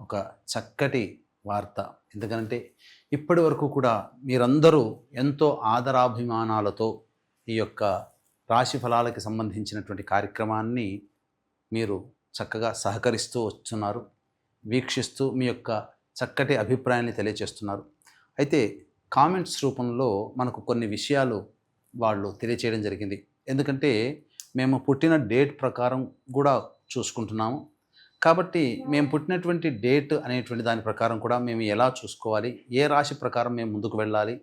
ఒక చక్కటి వార్త. ఎందుకంటే ఇప్పటి వరకు కూడా మీరందరూ ఎంతో ఆదరాభిమానాలతో ఈ యొక్క రాశి ఫలాలకి సంబంధించినటువంటి కార్యక్రమాన్ని మీరు చక్కగా సహకరిస్తూ వస్తున్నారు. వీక్షిస్తూ మీ యొక్క చక్కటి అభిప్రాయాన్ని తెలియజేస్తున్నారు అయితే కామెంట్స్ రూపంలో మనకు కొన్ని విషయాలు వాళ్ళు తెలియచేయడం జరిగింది. ఎందుకంటే మేము పుట్టిన డేట్ ప్రకారం కూడా చూసుకుంటున్నాము. కాబట్టి మేము పుట్టినటువంటి డేట్ అనేటువంటి దాని ప్రకారం కూడా మేము ఎలా చూసుకోవాలి ఏ రాశి ప్రకారం మేము ముందుకు వెళ్ళాలి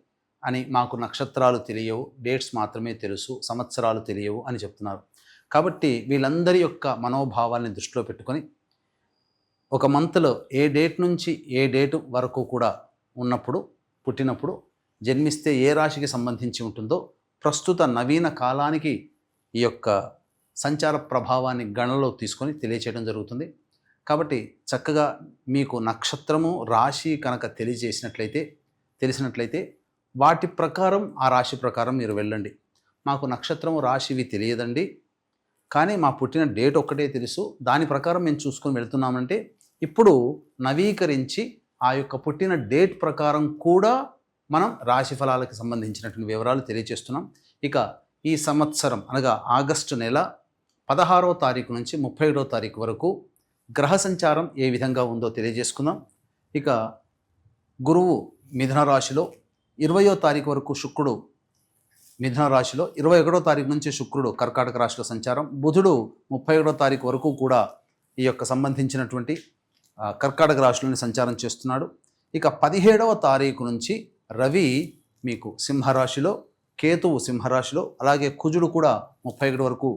అని మాకు నక్షత్రాలు తెలియవు డేట్స్ మాత్రమే తెలుసు సంవత్సరాలు తెలియవు అని చెప్తున్నారు. కాబట్టి వీళ్ళందరి యొక్క మనోభావాల్ని దృష్టిలో పెట్టుకొని ఒక మంత్లో ఏ డేట్ నుంచి ఏ డేట్ వరకు కూడా ఉన్నప్పుడు పుట్టినప్పుడు జన్మిస్తే ఏ రాశికి సంబంధించి ఉంటుందో ప్రస్తుత నవీన కాలానికి ఈ యొక్క సంచార ప్రభావాన్ని గణనలో తీసుకొని తెలియచేయడం జరుగుతుంది. కాబట్టి చక్కగా మీకు నక్షత్రము రాశి కనుక తెలియజేసినట్లయితే తెలిసినట్లయితే వాటి ప్రకారం ఆ రాశి ప్రకారం మీరు వెళ్ళండి. మాకు నక్షత్రము రాశివి తెలియదండి. కానీ మా పుట్టిన డేట్ ఒక్కటే తెలుసు. దాని ప్రకారం మేము చూసుకొని వెళ్తున్నామంటే ఇప్పుడు నవీకరించి ఆ యొక్క పుట్టిన డేట్ ప్రకారం కూడా మనం రాశి ఫలాలకు సంబంధించినటువంటి వివరాలు తెలియజేస్తున్నాం. ఇక ఈ సంవత్సరం అనగా ఆగస్టు నెల పదహారవ తారీఖు నుంచి ముప్పై ఏడవ తారీఖు వరకు గ్రహ సంచారం ఏ విధంగా ఉందో తెలియజేసుకుందాం. ఇక గురువు మిథున రాశిలో ఇరవయో తారీఖు వరకు శుక్రుడు మిథున రాశిలో ఇరవై ఒకటో తారీఖు నుంచి శుక్రుడు కర్కాటక రాశిలో సంచారం. బుధుడు ముప్పై ఒకటో తారీఖు వరకు కూడా ఈ యొక్క సంబంధించినటువంటి కర్కాటక రాశిలోని సంచారం చేస్తున్నాడు. ఇక పదిహేడవ తారీఖు నుంచి రవి మీకు సింహరాశిలో కేతువు సింహరాశిలో అలాగే కుజుడు కూడా ముప్పై ఒకటి వరకు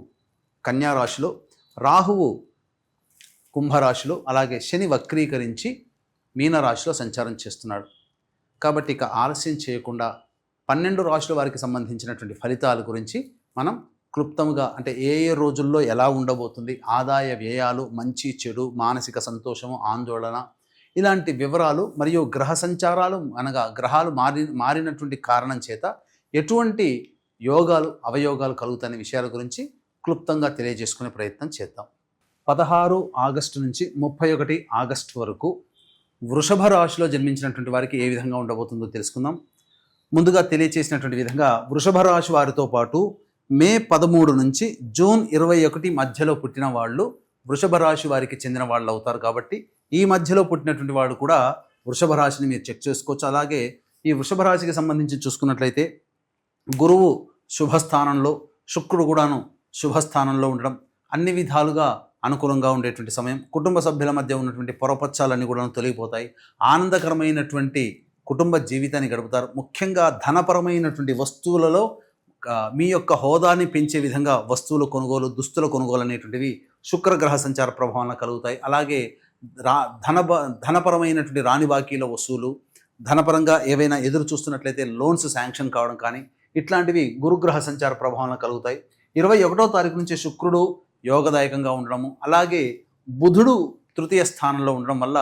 కన్యా రాశిలో రాహువు కుంభరాశిలో అలాగే శని వక్రీకరించి మీనరాశిలో సంచారం చేస్తున్నాడు. కాబట్టి ఇక ఆలస్యం చేయకుండా పన్నెండు రాశుల వారికి సంబంధించినటువంటి ఫలితాల గురించి మనం క్లుప్తంగా అంటే ఏ ఏ రోజుల్లో ఎలా ఉండబోతుంది ఆదాయ వ్యయాలు మంచి చెడు మానసిక సంతోషము ఆందోళన ఇలాంటి వివరాలు మరియు గ్రహ సంచారాలు అనగా గ్రహాలు మారి మారినటువంటి కారణం చేత ఎటువంటి యోగాలు అవయోగాలు కలుగుతాయనే విషయాల గురించి క్లుప్తంగా తెలియజేసుకునే ప్రయత్నం చేద్దాం. పదహారు ఆగస్టు నుంచి ముప్పై ఒకటి ఆగస్టు వరకు వృషభ రాశిలో జన్మించినటువంటి వారికి ఏ విధంగా ఉండబోతుందో తెలుసుకుందాం. ముందుగా తెలియచేసినటువంటి విధంగా వృషభ రాశి వారితో పాటు మే పదమూడు నుంచి జూన్ ఇరవై ఒకటి మధ్యలో పుట్టిన వాళ్ళు వృషభ రాశి వారికి చెందిన వాళ్ళు అవుతారు కాబట్టి ఈ మధ్యలో పుట్టినటువంటి వాళ్ళు కూడా వృషభ రాశిని మీరు చెక్ చేసుకోవచ్చు. అలాగే ఈ వృషభ రాశికి సంబంధించి చూసుకున్నట్లయితే గురువు శుభస్థానంలో శుక్రుడు కూడాను శుభస్థానంలో ఉండడం అన్ని విధాలుగా అనుకూలంగా ఉండేటువంటి సమయం కుటుంబ సభ్యుల మధ్య ఉన్నటువంటి పొరపచ్చాలన్నీ కూడా తొలగిపోతాయి. ఆనందకరమైనటువంటి కుటుంబ జీవితాన్ని గడుపుతారు. ముఖ్యంగా ధనపరమైనటువంటి వస్తువులలో మీ యొక్క హోదాని పెంచే విధంగా వస్తువుల కొనుగోలు దుస్తుల కొనుగోలు అనేటువంటివి శుక్రగ్రహ సంచార ప్రభావం కలుగుతాయి. అలాగే రా ధన ధనపరమైనటువంటి రాణి బాకీల వసూలు ధనపరంగా ఏవైనా ఎదురు చూస్తున్నట్లయితే లోన్స్ శాంక్షన్ కావడం కానీ ఇట్లాంటివి గురుగ్రహ సంచార ప్రభావం కలుగుతాయి. ఇరవై ఒకటో తారీఖు నుంచి శుక్రుడు యోగదాయకంగా ఉండడము అలాగే బుధుడు తృతీయ స్థానంలో ఉండడం వల్ల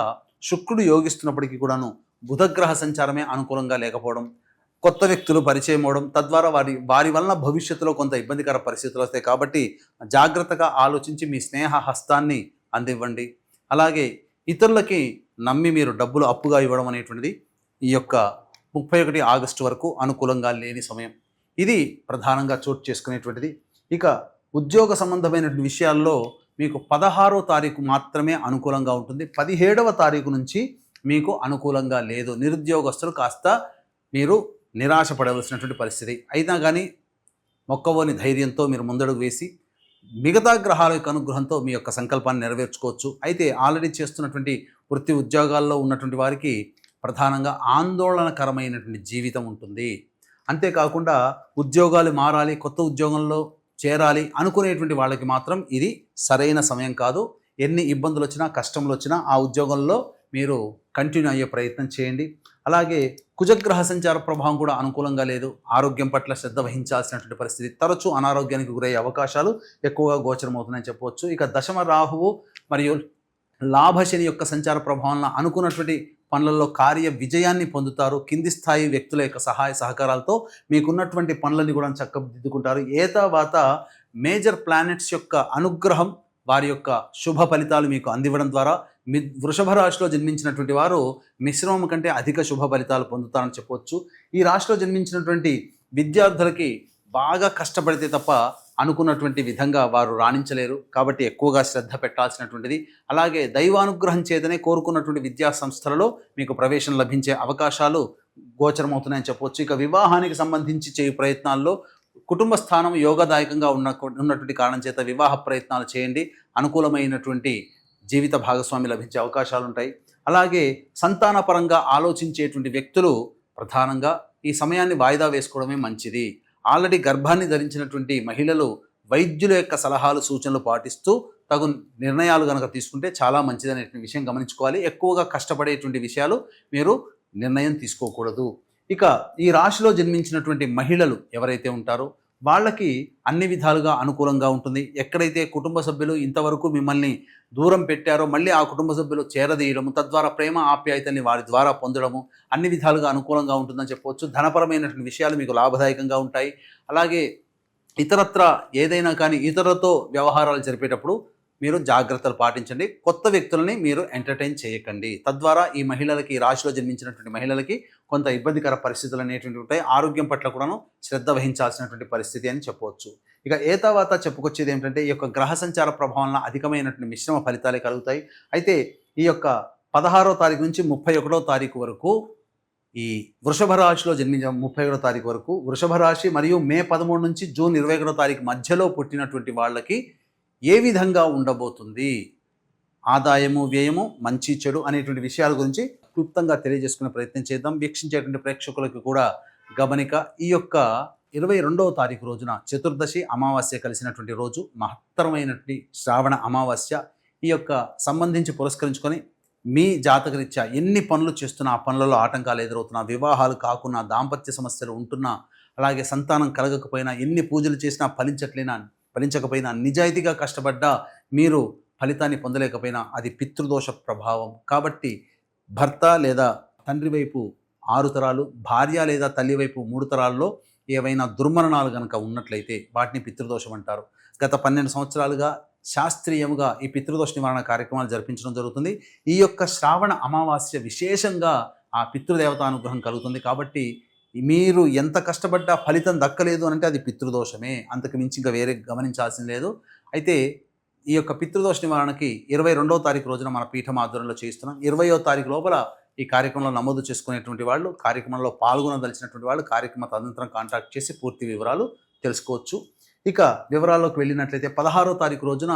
శుక్రుడు యోగిస్తున్నప్పటికీ కూడాను బుధగ్రహ సంచారమే అనుకూలంగా లేకపోవడం కొత్త వ్యక్తులు పరిచయం అవడం తద్వారా వారి వారి వలన భవిష్యత్తులో కొంత ఇబ్బందికర పరిస్థితులు వస్తాయి. కాబట్టి జాగ్రత్తగా ఆలోచించి మీ స్నేహ హస్తాన్ని అందివ్వండి. అలాగే ఇతరులకి నమ్మి మీరు డబ్బులు అప్పుగా ఇవ్వడం అనేటువంటిది ఈ యొక్క ముప్పై ఒకటి ఆగస్టు వరకు అనుకూలంగా లేని సమయం. ఇది ప్రధానంగా చోటు చేసుకునేటువంటిది. ఇక ఉద్యోగ సంబంధమైనటువంటి విషయాల్లో మీకు పదహారో తారీఖు మాత్రమే అనుకూలంగా ఉంటుంది. పదిహేడవ తారీఖు నుంచి మీకు అనుకూలంగా లేదు. నిరుద్యోగస్తులు కాస్త మీరు నిరాశపడవలసినటువంటి పరిస్థితి. అయినా కానీ మొక్కవోని ధైర్యంతో మీరు ముందడుగు వేసి మిగతా గ్రహాల యొక్క అనుగ్రహంతో మీ యొక్క సంకల్పాన్ని నెరవేర్చుకోవచ్చు. అయితే ఆల్రెడీ చేస్తున్నటువంటి వృత్తి ఉద్యోగాల్లో ఉన్నటువంటి వారికి ప్రధానంగా ఆందోళనకరమైనటువంటి జీవితం ఉంటుంది. అంతేకాకుండా ఉద్యోగాలు మారాలి కొత్త ఉద్యోగంలో చేరాలి అనుకునేటువంటి వాళ్ళకి మాత్రం ఇది సరైన సమయం కాదు. ఎన్ని ఇబ్బందులు వచ్చినా కష్టములు వచ్చినా ఆ ఉద్యోగంలో మీరు కంటిన్యూ అయ్యే ప్రయత్నం చేయండి. అలాగే కుజగ్రహ సంచార ప్రభావం కూడా అనుకూలంగా లేదు. ఆరోగ్యం పట్ల శ్రద్ధ వహించాల్సినటువంటి పరిస్థితి తరచూ అనారోగ్యానికి గురయ్యే అవకాశాలు ఎక్కువగా గోచరమవుతున్నాయని చెప్పవచ్చు. ఇక దశమ రాహువు మరియు లాభశని యొక్క సంచార ప్రభావంలో అనుకున్నటువంటి పనులలో కార్య విజయాన్ని పొందుతారు. కింది స్థాయి వ్యక్తుల యొక్క సహాయ సహకారాలతో మీకున్నటువంటి పనులని కూడా చక్కదిద్దుకుంటారు. ఏ తర్వాత మేజర్ ప్లానెట్స్ యొక్క అనుగ్రహం వారి యొక్క శుభ ఫలితాలు మీకు అందివ్వడం ద్వారా మి వృషభ రాశిలో జన్మించినటువంటి వారు మిశ్రమం కంటే అధిక శుభ ఫలితాలు పొందుతారని చెప్పవచ్చు ఈ రాశిలో జన్మించినటువంటి విద్యార్థులకి బాగా కష్టపడితే తప్ప అనుకున్నటువంటి విధంగా వారు రాణించలేరు. కాబట్టి ఎక్కువగా శ్రద్ధ పెట్టాల్సినటువంటిది. అలాగే దైవానుగ్రహం చేతనే కోరుకున్నటువంటి విద్యా సంస్థలలో మీకు ప్రవేశం లభించే అవకాశాలు గోచరమవుతున్నాయని చెప్పవచ్చు. ఇక వివాహానికి సంబంధించి చేయు ప్రయత్నాల్లో కుటుంబ స్థానం యోగదాయకంగా ఉన్న ఉన్నటువంటి కారణం చేత వివాహ ప్రయత్నాలు చేయండి. అనుకూలమైనటువంటి జీవిత భాగస్వామి లభించే అవకాశాలు ఉంటాయి అలాగే సంతానపరంగా ఆలోచించేటువంటి వ్యక్తులు ప్రధానంగా ఈ సమయాన్ని వాయిదా వేసుకోవడమే మంచిది. ఆల్రెడీ గర్భాన్ని ధరించినటువంటి మహిళలు వైద్యుల యొక్క సలహాలు సూచనలు పాటిస్తూ తగు నిర్ణయాలు కనుక తీసుకుంటే చాలా మంచిదనే విషయం గమనించుకోవాలి. ఎక్కువగా కష్టపడేటువంటి విషయాలు మీరు నిర్ణయం తీసుకోకూడదు. ఇక ఈ రాశిలో జన్మించినటువంటి మహిళలు ఎవరైతే ఉంటారో వాళ్ళకి అన్ని విధాలుగా అనుకూలంగా ఉంటుంది. ఎక్కడైతే కుటుంబ సభ్యులు ఇంతవరకు మిమ్మల్ని దూరం పెట్టారో మళ్ళీ ఆ కుటుంబ సభ్యులు చేరదీయడము తద్వారా ప్రేమ ఆప్యాయతని వారి ద్వారా పొందడము అన్ని విధాలుగా అనుకూలంగా ఉంటుందని చెప్పవచ్చు. ధనపరమైనటువంటి విషయాలు మీకు లాభదాయకంగా ఉంటాయి. అలాగే ఇతరత్ర ఏదైనా కానీ ఇతరులతో వ్యవహారాలు జరిపేటప్పుడు మీరు జాగ్రత్తలు పాటించండి. కొత్త వ్యక్తులని మీరు ఎంటర్టైన్ చేయకండి. తద్వారా ఈ మహిళలకి ఈ రాశిలో జన్మించినటువంటి మహిళలకి కొంత ఇబ్బందికర పరిస్థితులు అనేటువంటి ఉంటాయి. ఆరోగ్యం పట్ల కూడాను శ్రద్ధ వహించాల్సినటువంటి పరిస్థితి అని చెప్పవచ్చు. ఇక ఏ తర్వాత చెప్పుకొచ్చేది ఏంటంటే ఈ యొక్క గ్రహ సంచార ప్రభావంలో అధికమైనటువంటి మిశ్రమ ఫలితాలే కలుగుతాయి. అయితే ఈ యొక్క పదహారో తారీఖు నుంచి ముప్పై ఒకటో తారీఖు వరకు ఈ వృషభ రాశిలో జన్మించిన ముప్పై ఒకటో తారీఖు వరకు వృషభ రాశి మరియు మే పదమూడు నుంచి జూన్ ఇరవై ఒకటో తారీఖు మధ్యలో పుట్టినటువంటి వాళ్ళకి ఏ విధంగా ఉండబోతుంది? ఆదాయము వ్యయము మంచి చెడు అనేటువంటి విషయాల గురించి క్లుప్తంగా తెలియజేసుకునే ప్రయత్నం చేద్దాం. వీక్షించేటువంటి ప్రేక్షకులకు కూడా గమనిక ఈ యొక్క ఇరవై రెండవ తారీఖు రోజున చతుర్దశి అమావాస్య కలిసినటువంటి రోజు మహత్తరమైనటువంటి శ్రావణ అమావాస్య ఈ యొక్క సంబంధించి పురస్కరించుకొని మీ జాతకరీత్యా ఎన్ని పనులు చేస్తున్నా ఆ పనులలో ఆటంకాలు ఎదురవుతున్నా వివాహాలు కాకున్నా దాంపత్య సమస్యలు ఉంటున్నా అలాగే సంతానం కలగకపోయినా ఎన్ని పూజలు చేసినా ఫలించట్లేనా ఫలించకపోయినా నిజాయితీగా కష్టపడ్డా మీరు ఫలితాన్ని పొందలేకపోయినా అది పితృదోష ప్రభావం. కాబట్టి భర్త లేదా తండ్రి వైపు ఆరు తరాలు భార్య లేదా తల్లి వైపు మూడు తరాల్లో ఏవైనా దుర్మరణాలు కనుక ఉన్నట్లయితే వాటిని పితృదోషం అంటారు. గత పన్నెండు సంవత్సరాలుగా శాస్త్రీయముగా ఈ పితృదోష నివారణ కార్యక్రమాలు జరిపించడం జరుగుతుంది. ఈ యొక్క శ్రావణ అమావాస్య విశేషంగా ఆ పితృదేవత అనుగ్రహం కలుగుతుంది. కాబట్టి మీరు ఎంత కష్టపడ్డా ఫలితం దక్కలేదు అని అంటే అది పితృదోషమే. అంతకు మించి ఇంకా వేరే గమనించాల్సింది లేదు. అయితే ఈ యొక్క పితృదోష నివారణకి ఇరవై రెండవ తారీఖు రోజున మన పీఠం ఆధ్వర్యంలో చేయిస్తున్నాం. ఇరవయో తారీఖు లోపల ఈ కార్యక్రమంలో నమోదు చేసుకునేటువంటి వాళ్ళు కార్యక్రమంలో పాల్గొనదలిచినటువంటి వాళ్ళు కార్యక్రమ తదనంతరం కాంటాక్ట్ చేసి పూర్తి వివరాలు తెలుసుకోవచ్చు. ఇక వివరాల్లోకి వెళ్ళినట్లయితే పదహారో తారీఖు రోజున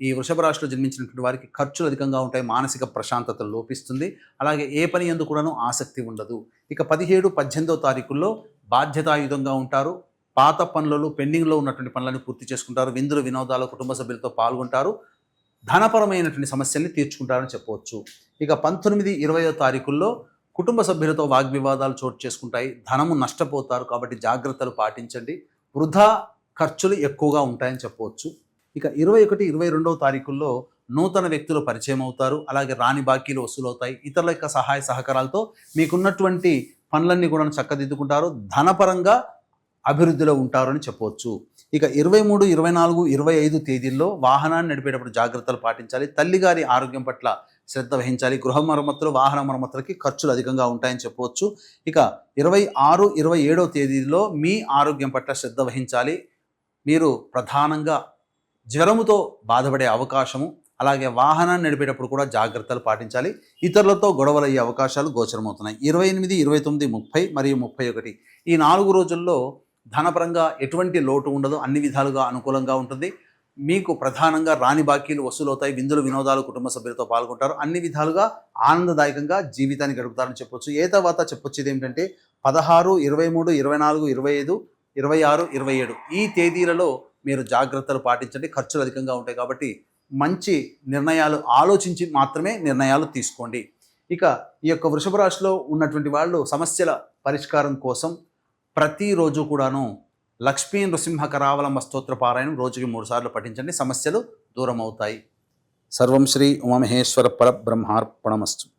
ఈ వృషభ రాశిలో జన్మించినటువంటి వారికి ఖర్చులు అధికంగా ఉంటాయి మానసిక ప్రశాంతత లోపిస్తుంది. అలాగే ఏ పని ఎందు కూడాను ఆసక్తి ఉండదు. ఇక పదిహేడు పద్దెనిమిదో తారీఖుల్లో బాధ్యతాయుధంగా ఉంటారు. పాత పనులలో పెండింగ్లో ఉన్నటువంటి పనులను పూర్తి చేసుకుంటారు. విందులు వినోదాలు కుటుంబ సభ్యులతో పాల్గొంటారు. ధనపరమైనటువంటి సమస్యల్ని తీర్చుకుంటారని చెప్పవచ్చు. ఇక పంతొమ్మిది ఇరవయో తారీఖుల్లో కుటుంబ సభ్యులతో వాగ్వివాదాలు చోటు చేసుకుంటాయి. ధనము నష్టపోతారు కాబట్టి జాగ్రత్తలు పాటించండి. వృధా ఖర్చులు ఎక్కువగా ఉంటాయని చెప్పవచ్చు. ఇక ఇరవై ఒకటి ఇరవై రెండవ తారీఖుల్లో నూతన వ్యక్తులు పరిచయం అవుతారు. అలాగే రాని బాకీలు వసూలవుతాయి. ఇతరుల యొక్క సహాయ సహకారాలతో మీకున్నటువంటి పనులన్నీ కూడా చక్కదిద్దుకుంటారు. ధనపరంగా అభివృద్ధిలో ఉంటారని చెప్పవచ్చు ఇక ఇరవై మూడు ఇరవై నాలుగు ఇరవై ఐదు తేదీల్లో వాహనాన్ని నడిపేటప్పుడు జాగ్రత్తలు పాటించాలి. తల్లిగారి ఆరోగ్యం పట్ల శ్రద్ధ వహించాలి. గృహ మరమ్మతులు వాహన మరమ్మతులకి ఖర్చులు అధికంగా ఉంటాయని చెప్పవచ్చు ఇక ఇరవై ఆరు ఇరవై ఏడవ తేదీలో మీ ఆరోగ్యం పట్ల శ్రద్ధ వహించాలి. మీరు ప్రధానంగా జ్వరముతో బాధపడే అవకాశము అలాగే వాహనాన్ని నడిపేటప్పుడు కూడా జాగ్రత్తలు పాటించాలి. ఇతరులతో గొడవలు అయ్యే అవకాశాలు గోచరమవుతున్నాయి. ఇరవై ఎనిమిది ఇరవై తొమ్మిది ముప్పై మరియు ముప్పై ఒకటి ఈ నాలుగు రోజుల్లో ధనపరంగా ఎటువంటి లోటు ఉండదు అన్ని విధాలుగా అనుకూలంగా ఉంటుంది. మీకు ప్రధానంగా రాని బాకీలు వసూలవుతాయి విందులు వినోదాలు కుటుంబ సభ్యులతో పాల్గొంటారు. అన్ని విధాలుగా ఆనందదాయకంగా జీవితాన్ని గడుపుతారని చెప్పొచ్చు. ఏ తర్వాత చెప్పొచ్చేది ఏంటంటే పదహారు ఇరవై మూడు ఇరవై నాలుగు ఇరవై ఐదు ఇరవై ఆరు ఇరవై ఏడు ఈ తేదీలలో మీరు జాగ్రత్తలు పాటించండి. ఖర్చులు అధికంగా ఉంటాయి కాబట్టి మంచి నిర్ణయాలు ఆలోచించి మాత్రమే నిర్ణయాలు తీసుకోండి. ఇక ఈ యొక్క వృషభ రాశిలో ఉన్నటువంటి వాళ్ళు సమస్యల పరిష్కారం కోసం ప్రతిరోజు కూడాను లక్ష్మీ నృసింహ కరావలంబ స్తోత్ర పారాయణం రోజుకి మూడుసార్లు పఠించండి. సమస్యలు దూరం అవుతాయి సర్వం శ్రీ ఉమామహేశ్వర పరబ్రహ్మార్పణమస్తు.